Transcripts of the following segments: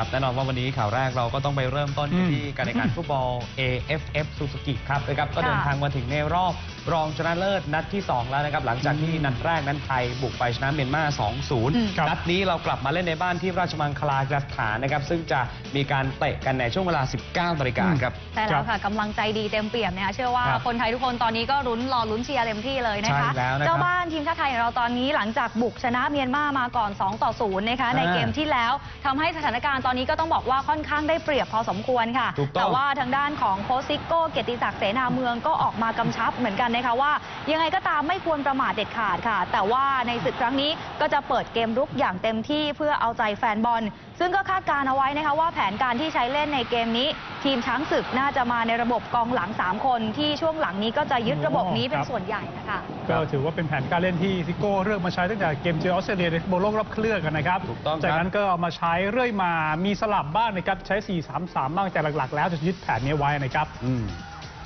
ครับแน่นอนว่าวันนี้ข่าวแรกเราก็ต้องไปเริ่มต้นที่การแข่งขันฟุตบอล AFF Suzuki ครับนะครับก็เดินทางมาถึงในรอบรองชนะเลิศนัดที่ 2 แล้วนะครับ หลังจากที่นัดแรกนั้นไทยบุกไปชนะเมียนมา 2-0ครับนัดนี้เรากลับมาเล่นในบ้านที่ราชมังคลากีฬาสถานนะครับ ซึ่งจะมีการเตะกันในช่วงเวลา 19นาฬิกาครับ ใช่แล้วค่ะกำลังใจดีเต็มเปี่ยมนะคะเชื่อว่าครับคนไทยทุกคนตอนนี้ก็รุ้นรอลุ้นเชียร์เต็มที่เลยนะคะใช่แล้วนะครับเจ้าบ้านทีมชาติไทยของเราตอนนี้หลังจากบุกชนะเมียนมามาก่อน 2 ต่อ0นะคะในอ่าเกมที่แล้วทำให้สถานการณ์ตอนนี้ก็ต้องบอกว่าค่อนข้างได้เปรียบพอสมควรค่ะถูกต้องแต่ว่าทางด้านของโค้ชซิโก้เกียรติศักดิ์เสนาเมืองก็ออกมากำชับเหมือนกันนะคะว่า ยังไงก็ตามไม่ควรประมาทเด็ดขาดค่ะ แต่ว่าในศึกครั้งนี้ก็จะเปิดเกมรุกอย่างเต็มที่เพื่อเอาใจแฟนบอล ซึ่งก็คาดการณ์เอาไว้นะคะว่าแผนการที่ใช้เล่นในเกมนี้ ทีมช้างศึกน่าจะมาในระบบกองหลัง 3 คน ที่ช่วงหลังนี้ก็จะยึดระบบนี้เป็นส่วนใหญ่นะคะก็ถือว่าเป็นแผนการเล่นที่ซิโก้เลือกมาใช้ตั้งแต่เกมเจอออสเตรเลียในฟุตบอลโลกรอบคัดเลือกกันนะครับถูกต้องครับจากนั้นก็เอามาใช้เรื่อยมามีสลับบ้างนะครับใช้ 4-3-3 บ้างแต่หลักๆ แล้วจะยึดแผนนี้ไว้นะครับอืม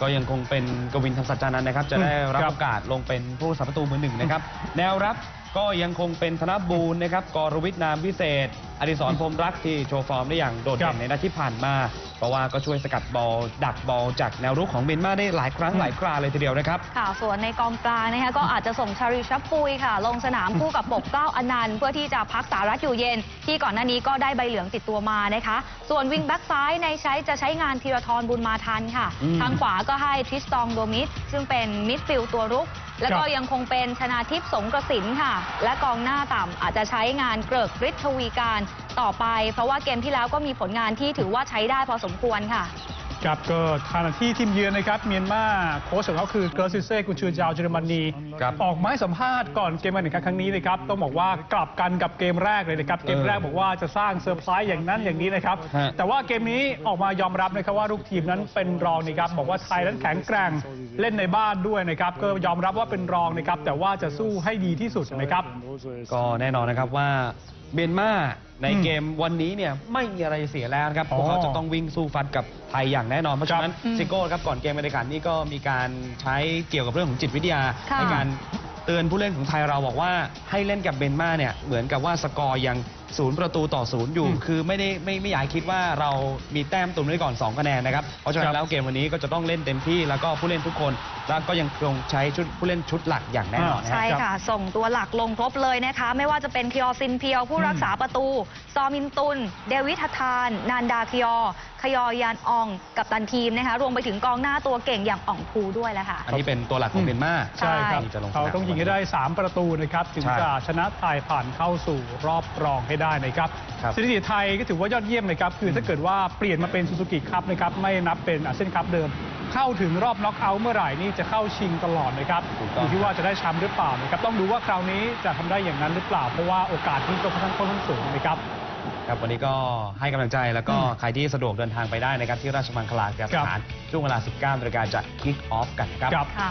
ก็ยังคงเป็นกวินธรรมสัจจานันท์นะครับ จะได้รับครับโอกาสลงเป็นผู้รักษาประตูมือหนึ่งนะครับ แนวรับ ก็ยังคงเป็นธนบูรณ์นะครับกรวิทย์นามวิเศษ อดิศรพรหมรักที่โชว์ฟอร์มได้อย่างโดดครัเด่บนในนัดที่ผ่านมา เพราะว่าก็ช่วยสกัดบอล ดักบอลจากแนวรุกของเมียนมาได้หลายครั้งอืมหลายคราเลยทีเดียวนะครับ ค่ะ ส่วนในกองกลางนะคะก็อาจจะส่งชาริชับปุยค่ะ ลงสนามคู่กับปกเกล้าอนันต์เพื่อที่จะพักสารัตอยู่เย็น ที่ก่อนหน้านี้ก็ได้ใบเหลืองติดตัวมานะคะ ส่วนวิงแบ็กซ้ายในใช้จะใช้งานธีรทรบุญมาทันค่ะอืมทางขวาก็ให้ทริสตองโดมิดซึ่งเป็นมิดฟิลด์ตัวรุก แล้วก็ครับยังคงเป็นชนาทิพย์สงกระสินค่ะ และกองหน้าต่ำอาจจะใช้งานเกริกฤทธวีการต่อไป เพราะว่าเกมที่แล้วก็มีผลงานที่ถือว่าใช้ได้พอสมควรค่ะ ครับก็ขณะที่ทีมเยือนนะครับเมียนมาโค้ชของเขาคือเกอร์ซิเซ่กุนชือจาวเยอรมนีครับออกมาให้สัมภาษณ์ก่อนเกมการแข่งขันครั้งนี้นะครับต้องบอกว่ากลับกันกับเกมแรกเลยนะครับเกมแรกบอกว่าจะสร้างเซอร์ไพรส์อย่างนั้นอย่างนี้นะครับฮะแต่ว่าเกมนี้ออกมายอมรับนะครับว่าลูกทีมนั้นเป็นรองนะครับบอกว่าไทยนั้นแข็งแกร่งเล่นในบ้านด้วยนะครับก็ยอมรับว่าเป็นรองนะครับแต่ว่าจะสู้ให้ดีที่สุดนะครับก็แน่นอนนะครับว่า เมียนมาในอืมเกมวันนี้เนี่ยไม่มีอะไรเสียแล้วนะครับอ๋พอวกเขาจะต้องวิ่งสู้ฟัดกับไทยอย่างแน่นอน เพราะฉะนั้นอืมซิโก้ครับก่อนเกมบรรยากาศนี้ก็มีการใช้เกี่ยวกับเรื่องของจิตวิทยาค่ะในการเตือนผู้เล่นของไทยเราบอกว่าให้เล่นกับเบนมาเนี่ยเหมือนกับว่าสกอร์ยัง ศูนย์ประตูต่อศูนย์อยู่อืมคือไม่ได้ไม่ไม่อยากให้คิดว่าเรามีแต้มตุนไว้ก่อน2คะแนนนะครับ เพราะฉะนั้ครันบแล้วเกมวันนี้ก็จะต้องเล่นเต็มที่แล้วก็ผู้เล่นทุกคน แล้วก็ยังคงใช้ชุดผู้เล่นชุดหลักอย่างแน่นอนนะใช่ครับค่ะ ส่งตัวหลักลงครบเลยนะคะ ไม่ว่าจะเป็นคิออซินเพียวผู้รักษาประตู ซอมินตุน เดวิดทัทาน นานดาคิยอขยอยานออง กับตันทีมนะคะ รวมไปถึงกองหน้าตัวเก่งอย่างอ่องภูด้วยแหละค่ะ อันนี้เป็นตัวหลักของเมียนมาใช่ครับที่จะลงสนามเขาต้องยิงให้ได้ 3 ประตูนะครับ ถึงใช่ จะชนะไทยผ่านเข้าสู่รอบรองให้ได้นะครับครับสถิติไทยก็ถือว่ายอดเยี่ยมนะครับคือถ้าเกิดว่าเปลี่ยนมาเป็นซูซูกิคัพนะครับไม่นับเป็นอาเซียนคัพเดิม เข้าถึงรอบน็อกเอาท์เมื่อไหร่นี่จะเข้าชิงตลอดนะครับถูกอต้องยู่ที่ว่าจะได้แชมป์หรือเปล่านะครับต้องดูว่าคราวนี้จะทำได้อย่างนั้นหรือเปล่าเพราะว่าโอกาสที่ก็ค่อนข้างค่อนข้างสูงนะครับครับวันนี้ก็ให้กำลังใจแล้วก็อืมใครที่สะดวกเดินทางไปได้นะครับที่ราชมังคลากีฬาสถานช่วงเวลา 19นาฬิกาจะคิกออฟกันครับครับค่ะ